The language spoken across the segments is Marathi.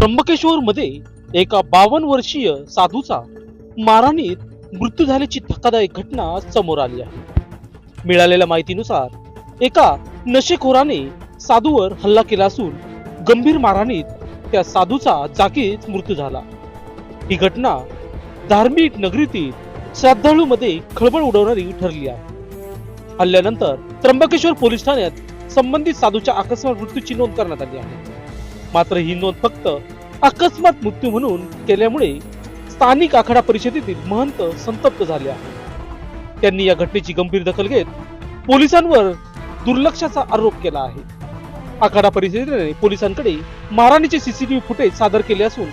त्र्यंबकेश्वर मध्ये एका बावन्न वर्षीय साधूचा मारहाणीत मृत्यू झाल्याची धक्कादायक घटना समोर आली आहे. मिळालेल्या माहितीनुसार एका नशेखोराने साधूवर हल्ला केला असून गंभीर मारहाणीत त्या साधूचा जागीच मृत्यू झाला. ही घटना धार्मिक नगरीतील श्रद्धाळूमध्ये खळबळ उडवणारी ठरली आहे. हल्ल्यानंतर त्र्यंबकेश्वर पोलीस ठाण्यात संबंधित साधूच्या आकस्मिक मृत्यूची नोंद करण्यात आली आहे. मात्र ही नोंद फक्त अकस्मात मृत्यू म्हणून केल्यामुळे स्थानिक आखाडा परिषदेतील महंत संतप्त झाले आहेत. त्यांनी या घटनेची गंभीर दखल घेत पोलिसांवर दुर्लक्षाचा आरोप केला आहे. आखाडा परिषदेने पोलिसांकडे माराणीचे सीसीटीव्ही फुटेज सादर केले असून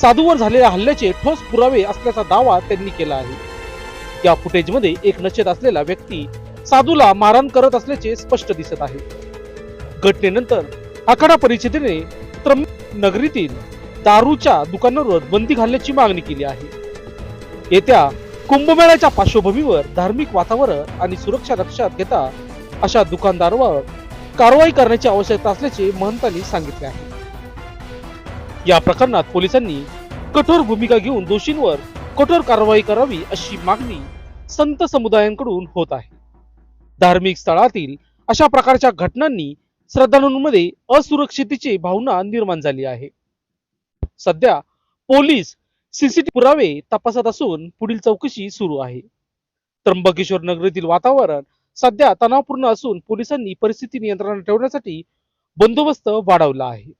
साधूवर झालेल्या हल्ल्याचे ठोस पुरावे असल्याचा दावा त्यांनी केला आहे. या फुटेजमध्ये एक नशेत असलेला व्यक्ती साधूला मारहाण करत असल्याचे स्पष्ट दिसत आहे. घटनेनंतर आखाडा परिषदेने त्र्यंबक नगरीतील दारूच्या दुकानांवर बंदी घालण्याची मागणी केली आहे. येत्या कुंभमेळ्याच्या पार्श्वभूमीवर धार्मिक वातावरण आणि सुरक्षा लक्षात घेता अशा दुकानदारावर कारवाई करण्याची आवश्यकता असल्याचे महंतांनी सांगितले आहे. या प्रकरणात पोलिसांनी कठोर भूमिका घेऊन दोषींवर कठोर कारवाई करावी अशी मागणी संत समुदायांकडून होत आहे. धार्मिक स्थळातील अशा प्रकारच्या घटनांनी श्रद्धाळूंमध्ये असुरक्षितेची भावना निर्माण झाली आहे. सध्या पोलीस सीसीटीव्ही पुरावे तपासत असून पुढील चौकशी सुरू आहे. त्र्यंबकेश्वर नगरीतील वातावरण सध्या तणावपूर्ण असून पोलिसांनी परिस्थिती नियंत्रणात ठेवण्यासाठी बंदोबस्त वाढवला आहे.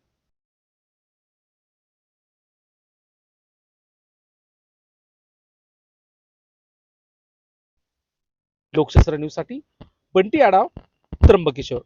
लोकशास्त्र न्यूजसाठी बंटी आडाव त्र्यंबकेश्वर.